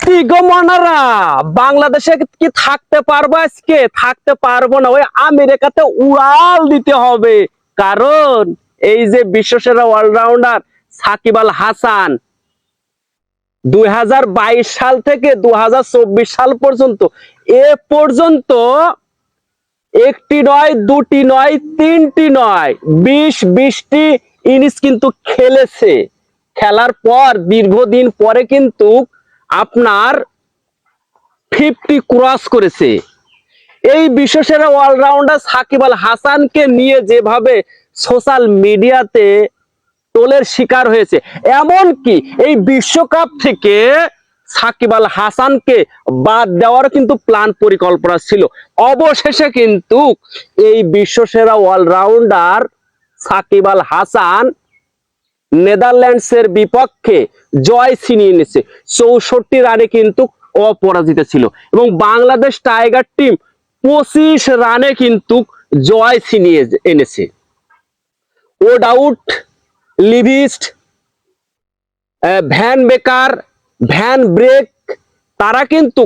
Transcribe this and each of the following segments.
কি গো বাংলাদেশে কি থাকতে পারব আজকে? থাকতে পারব না। ওই আমেরিকাতে উড়াল দিতে হবে। কারণ এই যে বিশ্বসেরা অলরাউন্ডার সাকিব আল হাসান, দুই সাল থেকে দুই সাল পর্যন্ত, এ পর্যন্ত একটি নয়, দুটি নয়, তিনটি নয়, বিশ, বিশটি ইনিংস কিন্তু খেলেছে। খেলার পর, দীর্ঘদিন পরে কিন্তু আপনার ফিফটি ক্রস করেছে। এই বিশ্বসেরা অলরাউন্ডার সাকিব আল হাসানকে নিয়ে যেভাবে সোশ্যাল মিডিয়াতে টোলের শিকার হয়েছে এমন কি এই বিশ্বকাপ থেকে সাকিব আল হাসানকে বাদ দেওয়ার কিন্তু প্ল্যান পরিকল্পনা ছিল। অবশেষে কিন্তু এই বিশ্বসেরা অলরাউন্ডার সাকিব আল হাসান নেদারল্যান্ডসের বিপক্ষে জয় ছিনিয়ে এনেছে চৌষট্টি রানে কিন্তু অপরাজিত ছিল। এবং বাংলাদেশ টাইগার টিম পঁচিশ রানে কিন্তু জয় ছিনিয়ে এনেছে। ও ডাউট লিভিস্ট ভ্যান বেকার ভ্যান ব্রেক তারা কিন্তু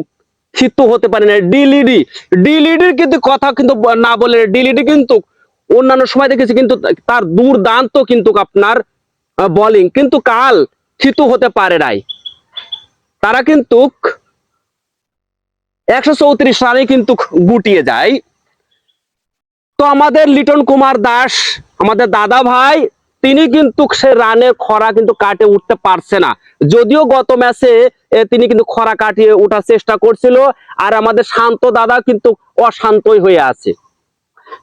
থিতু হতে পারে না ডিলিডি ডিলিডির কিন্তু কথা কিন্তু না বলে ডিলিডি কিন্তু অন্যান্য সময় দেখেছি কিন্তু তার দুর্দান্ত কিন্তু আপনার বোলিং কিন্তু কাল থিতু হতে পারে নাই। তারা কিন্তু একশো চৌত্রিশ রানে কিন্তু গুটিয়ে যায়। তো আমাদের লিটন কুমার দাস, আমাদের দাদা ভাই, তিনি কিন্তু সে রানের খরা কিন্তু কাটে উঠতে পারছে না। যদিও গত ম্যাচে তিনি কিন্তু খরা কাটিয়ে ওঠার চেষ্টা করছিল, আর আমাদের শান্ত দাদা কিন্তু অশান্তই হয়ে আছে।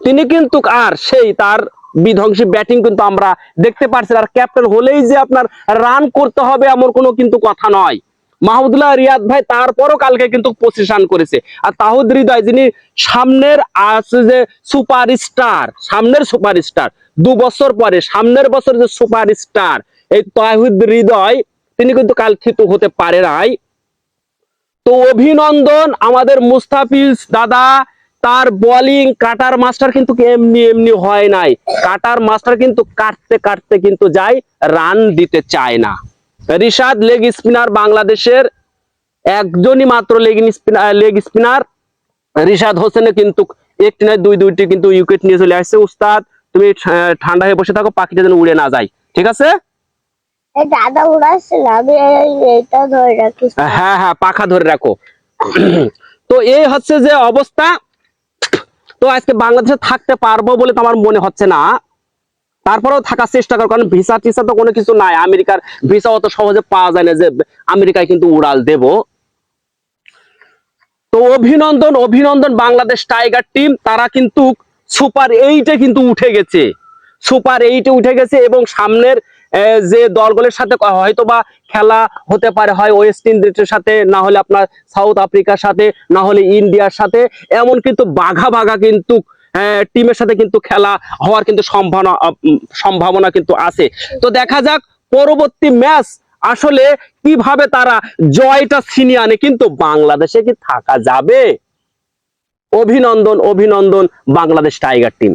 তিনি কিন্তু, আর সেই তার বিধ্বংসী ব্যাটিং কিন্তু আমরা দেখতে পারছি। আর ক্যাপ্টেন হলেই যে আপনার রান করতে হবে এমন কোনো কিন্তু কথা নয়। মাহমুদুল্লাহ রিয়াদ ভাই তারপরও কালকে কিন্তু পঁচিশ রান করেছে। আর তাহুদ হৃদয় যিনি সামনের আছে যে সুপারস্টার সামনের সুপারস্টার দু বছর পরে, সামনের বছর যে সুপারস্টার এই তাহিদ হৃদয় তিনি কিন্তু কাল থিতু হতে পারে নাই। তো অভিনন্দন আমাদের মুস্তাফিজ দাদা তার বোলিং কাটার মাস্টার কিন্তু এমনি এমনি হয় নাই। কাটার মাস্টার কিন্তু কাটতে কাটতে কিন্তু যায় রান দিতে চায় না। রিশাদ লেগ স্পিনার বাংলাদেশের একজনই মাত্র leg spinner leg spinner Rishad হোসেনে কিন্তু একটি নয় দুই দুইটি কিন্তু উইকেট নিয়ে চলে আসছে। উস্তাদ তুমি ঠান্ডা হয়ে বসে থাকো পাখিটা যেন উড়ে না যায়। ঠিক আছে? দাদা উড়াচ্ছে আমি এই- ধরে রাখি হ্যাঁ হ্যাঁ পাখা ধরে রাখো। তো এই হচ্ছে যে অবস্থা। তো আজকে বাংলাদেশে থাকতে পারব বলে তো আমার মনে হচ্ছে না। তারপরেও থাকার চেষ্টা করো, কারণ ভিসা টিসা তো কোনো কিছু নাই। আমেরিকার ভিসা অত সহজে পাওয়া যায় না যে আমেরিকায় কিন্তু উড়াল দেব। তো অভিনন্দন অভিনন্দন বাংলাদেশ টাইগার টিম। তারা কিন্তু সুপার এইটে কিন্তু উঠে গেছে। সুপার এইটে উঠে গেছে এবং সামনের যে দলগুলোর সাথে হয়তো বা খেলা হতে পারে, হয় ওয়েস্ট ইন্ডিজের সাথে, না হলে আপনার সাউথ আফ্রিকার সাথে, না হলে ইন্ডিয়ার সাথে, এমন কিন্তু বাঘা বাঘা কিন্তু টিমের সাথে কিন্তু খেলা হওয়ার কিন্তু সম্ভাবনা সম্ভাবনা কিন্তু আছে। তো দেখা যাক পরবর্তী ম্যাচ আসলে কীভাবে তারা জয়টা ছিনিয়ে আনে, কিন্তু বাংলাদেশে কি থাকা যাবে? অভিনন্দন অভিনন্দন, বাংলাদেশ টাইগার টিম